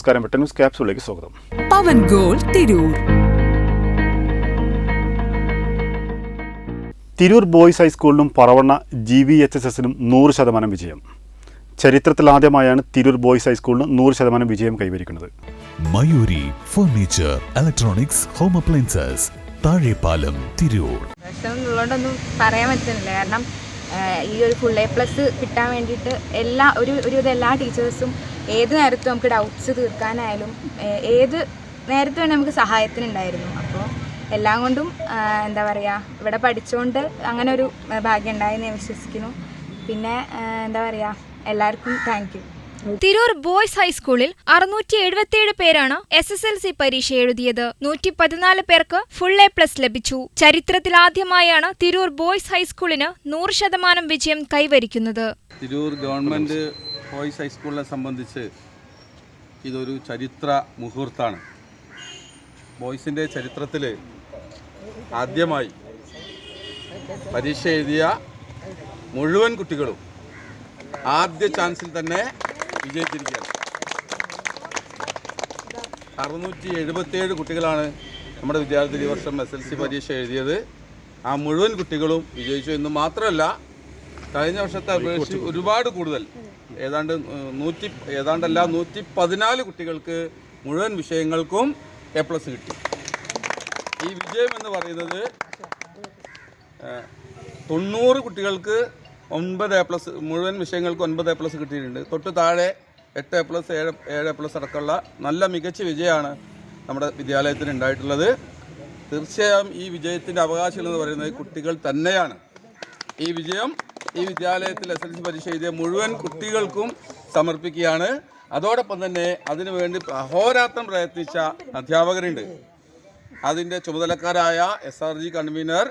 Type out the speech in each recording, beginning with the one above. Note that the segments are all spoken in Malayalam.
നമസ്കാരം. വെട്ട ന്യൂസ് ക്യാപ്സിലേക്ക് സ്വാഗതം. Pavan goal Tirur. Tirur boys ഹൈസ്കൂളിനും Paravanna G V H S എസിനും നൂറ് ശതമാനം വിജയം. ചരിത്രത്തിലാദ്യമായാണ് തിരൂർ ബോയ്സ് ഹൈസ്കൂളിന് നൂറ് ശതമാനം വിജയം കൈവരിക്കുന്നത്. Mayuri furniture electronics home appliances Thazhepalam Tirur. ഉള്ളതുകൊണ്ടൊന്നും പറയാൻ പറ്റുന്നില്ല. കാരണം ഈ ഒരു ഫുൾ എ പ്ലസ് കിട്ടാൻ വേണ്ടിയിട്ട് എല്ലാ ഒരു ഒരു എല്ലാ ടീച്ചേഴ്സും ഏത് നേരത്തും നമുക്ക് ഡൗട്ട്സ് തീർക്കാനായാലും ഏത് നേരത്ത് വേണേൽ നമുക്ക് സഹായത്തിനുണ്ടായിരുന്നു. അപ്പോൾ എല്ലാം കൊണ്ടും എന്താ പറയുക ഇവിടെ പഠിച്ചുകൊണ്ട് അങ്ങനെ ഒരു ഭാഗ്യം ഉണ്ടായെന്ന് ഞാൻ വിശ്വസിക്കുന്നു. പിന്നെ എന്താ പറയുക എല്ലാവർക്കും താങ്ക് യു തിരൂർ ബോയ്സ് ഹൈസ്കൂളിൽ അറുന്നൂറ്റി എഴുപത്തിയേഴ് പേരാണ് എസ് എസ് എൽ സി പരീക്ഷ എഴുതിയത്. നൂറ്റി പതിനാല് പേർക്ക് ഫുൾ എ പ്ലസ് ലഭിച്ചു. ചരിത്രത്തിൽ ആദ്യമായാണ് തിരൂർ ബോയ്സ് ഹൈസ്കൂളിന് നൂറ് ശതമാനം വിജയം കൈവരിക്കുന്നത്. തിരൂർ ഗവൺമെന്റ് ബോയ്സ് ഹൈസ്കൂളിനെ സംബന്ധിച്ച് ഇതൊരു ചരിത്ര മുഹൂർത്താണ് ബോയ്സിന്റെ ചരിത്രത്തിൽ ആദ്യമായി പരീക്ഷ എഴുതിയ മുഴുവൻ കുട്ടികളും ആദ്യ ചാൻസിൽ തന്നെ വിജയിച്ചിരിക്കുകയാണ്. അറുന്നൂറ്റി എഴുപത്തിയേഴ് കുട്ടികളാണ് നമ്മുടെ വിദ്യാർത്ഥി ഈ വർഷം എസ് എൽ സി പരീക്ഷ എഴുതിയത്. ആ മുഴുവൻ കുട്ടികളും വിജയിച്ചു. എന്ന് മാത്രമല്ല കഴിഞ്ഞ വർഷത്തെ അപേക്ഷിച്ച് ഒരുപാട് കൂടുതൽ. ഏതാണ്ട് നൂറ്റി ഏതാണ്ടല്ല നൂറ്റി പതിനാല് കുട്ടികൾക്ക് മുഴുവൻ വിഷയങ്ങൾക്കും എ പ്ലസ് കിട്ടി. ഈ വിജയം എന്ന് പറയുന്നത് തൊണ്ണൂറ് കുട്ടികൾക്ക് ഒൻപത് എ പ്ലസ് മുഴുവൻ വിഷയങ്ങൾക്ക് ഒൻപത് എ പ്ലസ് കിട്ടിയിട്ടുണ്ട്. തൊട്ട് താഴെ എട്ട് എ പ്ലസ് ഏഴ് ഏഴ് എ പ്ലസ് അടക്കമുള്ള നല്ല മികച്ച വിജയമാണ് നമ്മുടെ വിദ്യാലയത്തിന് ഉണ്ടായിട്ടുള്ളത്. തീർച്ചയായും ഈ വിജയത്തിന്റെ അവകാശികൾ എന്ന് പറയുന്നത് കുട്ടികൾ തന്നെയാണ്. ഈ വിജയം ഈ വിദ്യാലയത്തിൽ എസ് എൽ സി പരീക്ഷ എഴുതിയ മുഴുവൻ കുട്ടികൾക്കും സമർപ്പിക്കുകയാണ്. അതോടൊപ്പം തന്നെ അതിനുവേണ്ടി അഹോരാത്രം പ്രയത്നിച്ച അധ്യാപകരുണ്ട്. അതിന്റെ ചുമതലക്കാരായ എസ് ആർ ജി കൺവീനർ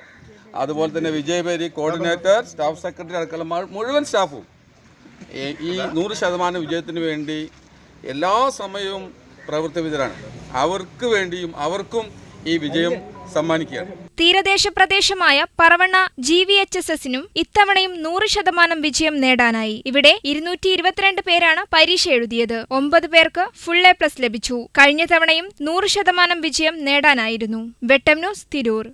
അതുപോലെ തന്നെ വിജയപേരി കോർഡിനേറ്റർ സ്റ്റാഫ് സെക്രട്ടറി അടക്കമുള്ള മുഴുവൻ സ്റ്റാഫും ഈ- ഈ നൂറ് ശതമാനം വിജയത്തിന് വേണ്ടി എല്ലാ സമയവും പ്രവൃത്തി വിതരാണ് അവർക്ക് വേണ്ടിയും അവർക്കും ഈ വിജയം സമ്മാനിക്കുകയാണ്. തീരദേശ പ്രദേശമായ Paravanna G V H S എസിനും ഇത്തവണയും നൂറ് ശതമാനം വിജയം നേടാനായി. ഇവിടെ ഇരുന്നൂറ്റി ഇരുപത്തിരണ്ട് പേരാണ് പരീക്ഷ എഴുതിയത്. ഒമ്പത് പേർക്ക് ഫുൾ എ പ്ലസ് ലഭിച്ചു. കഴിഞ്ഞ തവണയും നൂറ് ശതമാനം വിജയം നേടാനായിരുന്നു. വെട്ടം ന്യൂസ് തിരൂർ.